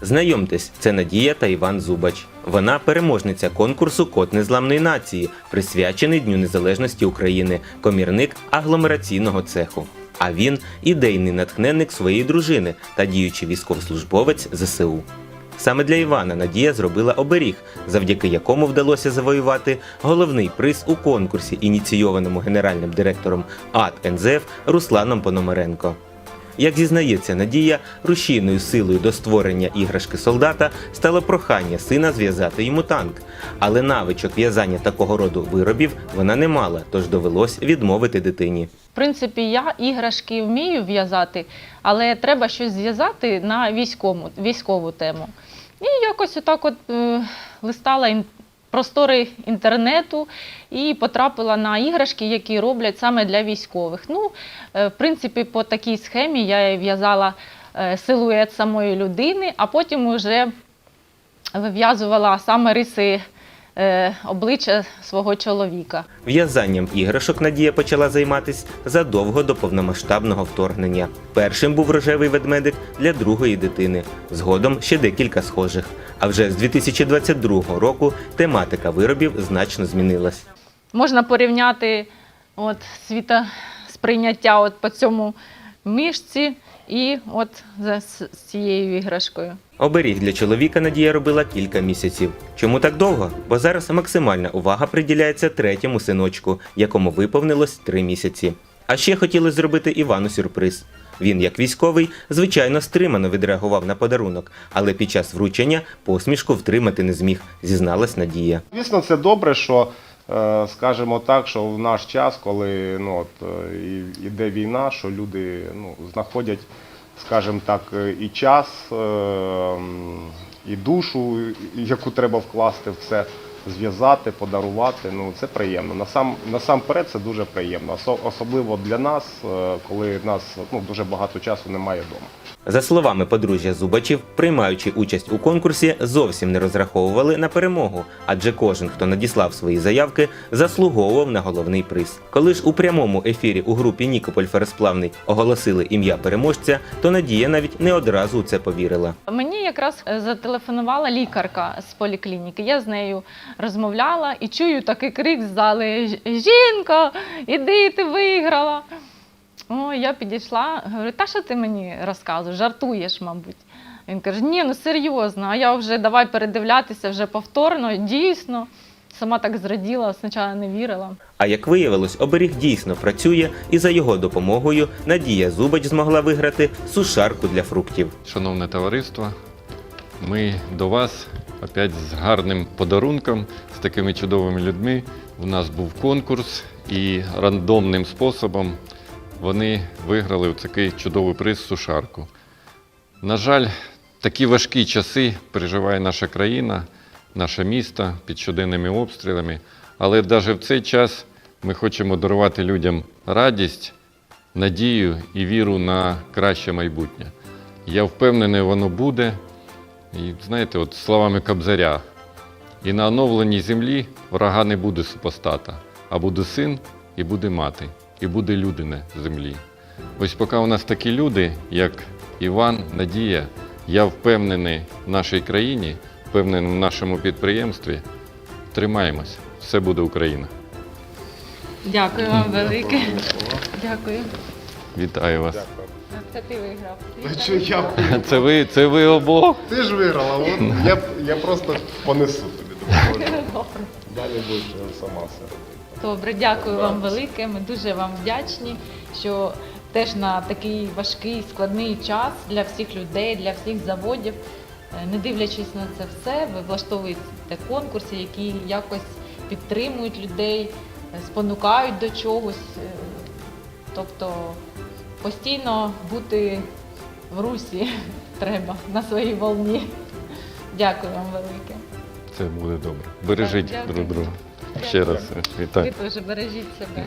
Знайомтесь, це Надія та Іван Зубач. Вона переможниця конкурсу Код незламної нації, присвячений Дню Незалежності України, комірник агломераційного цеху. А він ідейний натхненник своєї дружини та діючий військовослужбовець ЗСУ. Саме для Івана Надія зробила оберіг, завдяки якому вдалося завоювати головний приз у конкурсі, ініційованому генеральним директором АТ НЗФ Русланом Пономаренко. Як зізнається Надія, рушійною силою до створення іграшки солдата стало прохання сина зв'язати йому танк. Але навичок в'язання такого роду виробів вона не мала, тож довелось відмовити дитині. В принципі, я іграшки вмію в'язати, але треба щось зв'язати на військову, військову тему. І якось отак от е, листала простори інтернету і потрапила на іграшки, які роблять саме для військових. Ну, е, в принципі, по такій схемі я в'язала е, силует самої людини, а потім вже вив'язувала саме риси обличчя свого чоловіка. В'язанням іграшок Надія почала займатися задовго до повномасштабного вторгнення. Першим був рожевий ведмедик для другої дитини, згодом ще декілька схожих. А вже з 2022 року тематика виробів значно змінилась. Можна порівняти от, світосприйняття от по цьому мишці і от за- з цією іграшкою. Оберіг для чоловіка Надія робила кілька місяців. Чому так довго? Бо зараз максимальна увага приділяється третьому синочку, якому виповнилось три місяці. А ще хотіли зробити Івану сюрприз. Він, як військовий, звичайно, стримано відреагував на подарунок, але під час вручення посмішку втримати не зміг, зізналась Надія. Звісно, це добре, що скажімо так, що в наш час, коли ну, от, е, іде війна, що люди ну, знаходять, скажімо так, е, і час, е, і душу, яку треба вкласти в це, зв'язати, подарувати. Ну, це приємно. Насам, насамперед це дуже приємно, особливо для нас, е, коли нас ну, дуже багато часу немає вдома. За словами подружжя Зубачів, приймаючи участь у конкурсі, зовсім не розраховували на перемогу, адже кожен, хто надіслав свої заявки, заслуговував на головний приз. Коли ж у прямому ефірі у групі Нікополь Фересплавний оголосили ім'я переможця, то Надія навіть не одразу у це повірила. Мені якраз е, зателефонувала лікарка з поліклініки. Я з нею розмовляла і чую такий крик з зали: «Ж- Жінка, іди, ти виграла. О, я підійшла, говорю, та що ти мені розказуєш, жартуєш, мабуть. Він каже, ні, ну серйозно, а я вже давай передивлятися вже повторно, дійсно. Сама так зраділа, спочатку не вірила. А як виявилось, оберіг дійсно працює, і за його допомогою Надія Зубач змогла виграти сушарку для фруктів. Шановне товариство, ми до вас опять з гарним подарунком, з такими чудовими людьми. У нас був конкурс і рандомним способом вони виграли такий чудовий приз сушарку. На жаль, такі важкі часи переживає наша країна, наше місто під щоденними обстрілами. Але навіть в цей час ми хочемо дарувати людям радість, надію і віру на краще майбутнє. Я впевнений, воно буде. І знаєте, от словами Кобзаря, і на оновленій землі врага не буде супостата, а буде син і буде мати, і буде люди на землі. Ось поки у нас такі люди, як Іван, Надія, я впевнений в нашій країні, впевнений в нашому підприємстві. Тримаємось, все буде Україна. Дякую вам велике. Дякую. Вітаю вас. Це ти виграв. Я Це ви, це ви обох. Ти ж виграла, от я, я просто понесу тобі допоможу. Далі будеш сама все робити. Добре, дякую вам велике. Ми дуже вам вдячні, що теж на такий важкий складний час для всіх людей, для всіх заводів, е, не дивлячись на це все, ви влаштовуєте конкурси, які якось підтримують людей, е, спонукають до чогось. е, Тобто постійно бути в русі треба на своїй волні. Дякую вам велике. Це буде добре. Бережіть друг друга. Ще раз вітаю. Ви теж бережіть себе.